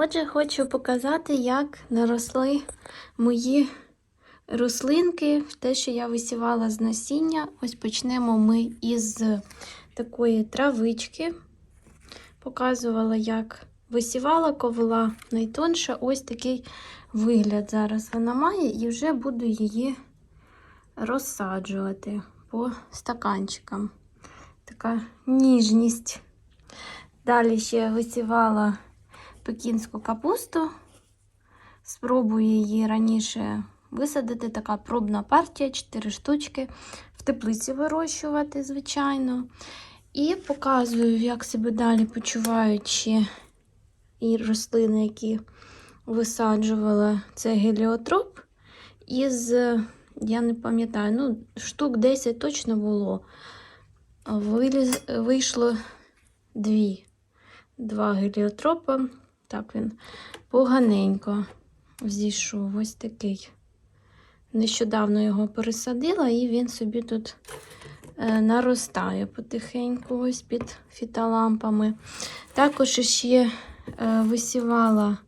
Отже, хочу показати, як наросли мої рослинки, те, що я висівала з насіння. Ось почнемо ми із такої травички. Показувала, як висівала ковила найтонша. Ось такий вигляд зараз вона має, і вже буду її розсаджувати по стаканчикам. Така ніжність. Далі ще висівала пекінську капусту. Спробую її раніше висадити. Така пробна партія, 4 штучки. В теплиці вирощувати, звичайно. І показую, як себе далі почувають ще і рослини, які висаджувала. Це геліотроп. Із, я не пам'ятаю, ну, штук 10 точно було. Виліз, вийшло дві. Два геліотропа. Так він поганенько зійшов. Ось такий. Нещодавно його пересадила, і він собі тут е, наростає потихеньку, ось під фітолампами. Також ще е, висівала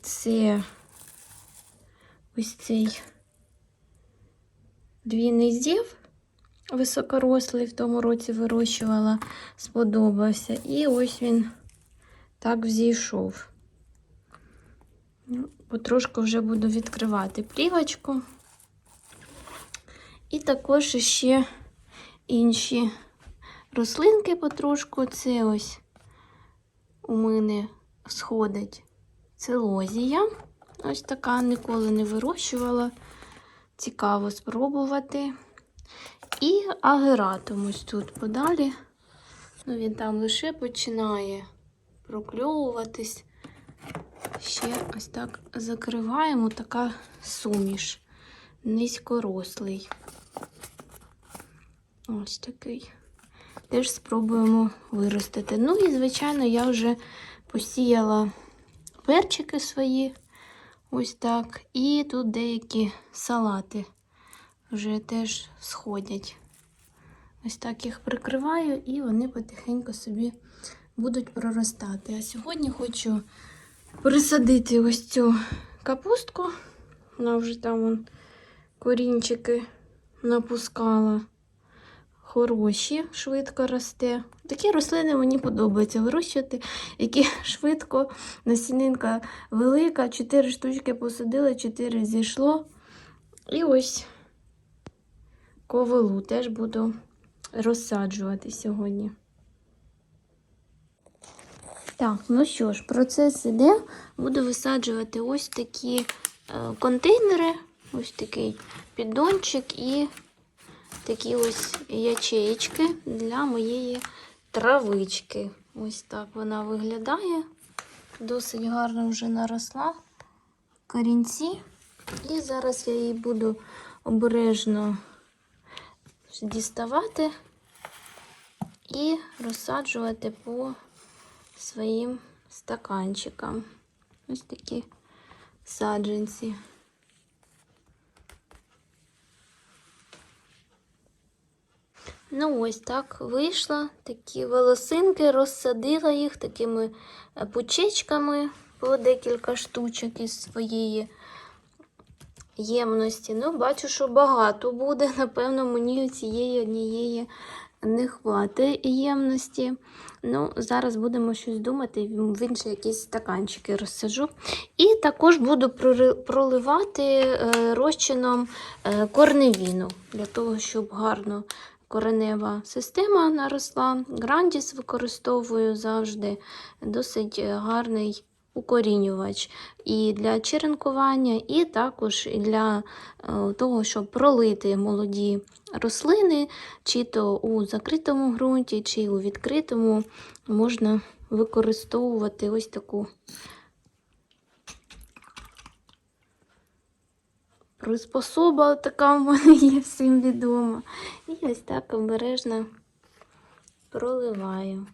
це ось цей двійний зів високорослий, в тому році вирощувала, сподобався. І ось він так взійшов. Ну, Потрошку вже буду відкривати плівочку. І також ще інші рослинки потрошку. Це ось у мене сходить целозія. Ось така ніколи не вирощувала. Цікаво спробувати. І агератум ось тут подалі. Ну, він там лише починає прокльовуватись. Ще ось так закриваємо така суміш, низькорослий. Ось такий. Теж спробуємо виростити. Ну і, звичайно, я вже посіяла перчики свої. Ось так. І тут деякі салати вже теж сходять. Ось так їх прикриваю, і вони потихеньку собі будуть проростати. А сьогодні хочу пересадити ось цю капустку. Вона вже там вон, корінчики напускала. Хороші, швидко росте. Такі рослини мені подобається вирощувати, які швидко насінинка велика, 4 штучки посадила, 4 зійшло. І ось ковилу теж буду розсаджувати сьогодні. Так, ну що ж, процес іде. Буду висаджувати ось такі е, контейнери, ось такий піддончик і такі ось ячеїчки для моєї травички. Ось так вона виглядає. Досить гарно вже наросла корінці. І зараз я її буду обережно діставати і розсаджувати по своїм стаканчикам. Ось такі саджанці. Ну, ось так вийшло. Такі волосинки, розсадила їх такими е, пучечками по декілька штучок із своєї ємності. Ну, бачу, що багато буде. Напевно, мені цієї однієї не хватить ємності. Ну, зараз будемо щось думати, в інші якісь стаканчики розсаджу. І також буду проливати е, розчином е, корневіну, для того, щоб гарно коренева система наросла. Грандіс використовую завжди досить гарний укорінювач і для черенкування, і також для е, того, щоб пролити молоді рослини, чи то у закритому ґрунті, чи у відкритому, можна використовувати ось таку приспособа, така в мене є всім відома. І ось так обережно проливаю.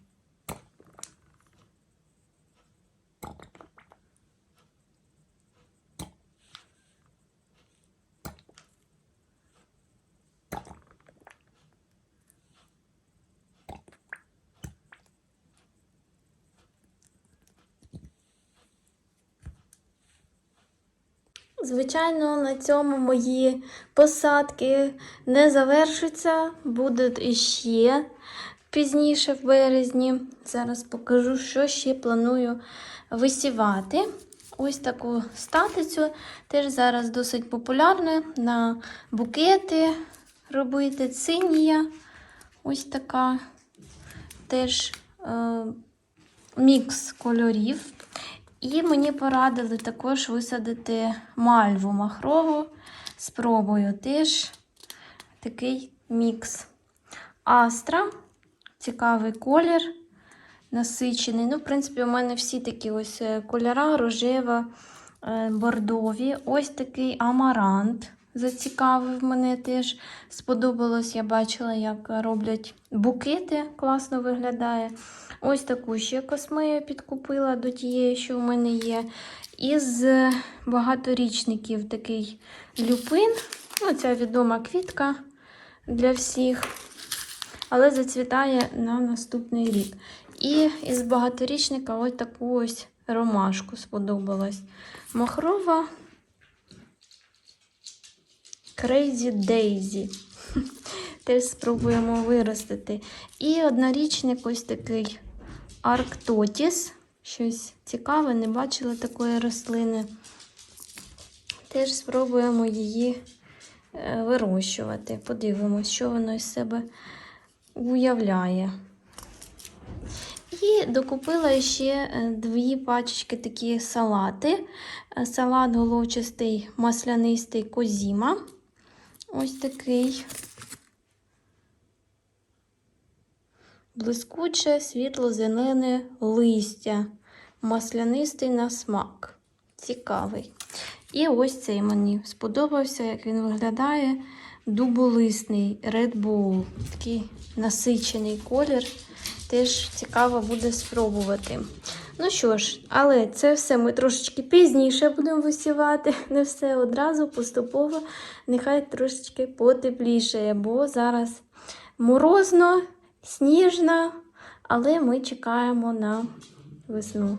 Звичайно, на цьому мої посадки не завершаться. Будуть іще пізніше в березні. Зараз покажу, що ще планую висівати. Ось таку статицю. Теж зараз досить популярна на букети робити. Цинія. Ось така теж е, мікс кольорів. І мені порадили також висадити мальву махрову. Спробую теж такий мікс. Астра, цікавий колір, насичений. Ну, в принципі, у мене всі такі ось е, кольора, рожева, е, бордові. Ось такий амарант зацікавив мене теж. Сподобалось, я бачила, як роблять букети, класно виглядає. Ось таку ще космею підкупила до тієї, що в мене є. Із багаторічників такий люпин. Ну, ця відома квітка для всіх. Але зацвітає на наступний рік. І із багаторічника ось таку ось ромашку сподобалась. Махрова Crazy Daisy. Теж спробуємо виростити. І однорічник ось такий Арктотіс. Щось цікаве, не бачила такої рослини. Теж спробуємо її е, вирощувати. Подивимось, що воно із себе уявляє. І докупила ще е, дві пачечки такі салати. Е, Салат головчастий маслянистий козіма. Ось такий. Блискуче світло-зелене листя, маслянистий на смак. Цікавий. І ось цей мені сподобався, як він виглядає. Дуболисний Red Bull. Такий насичений колір. Теж цікаво буде спробувати. Ну що ж, але це все ми трошечки пізніше будемо висівати. Не все одразу, поступово. Нехай трошечки потеплішає, бо зараз морозно, сніжно, але ми чекаємо на весну.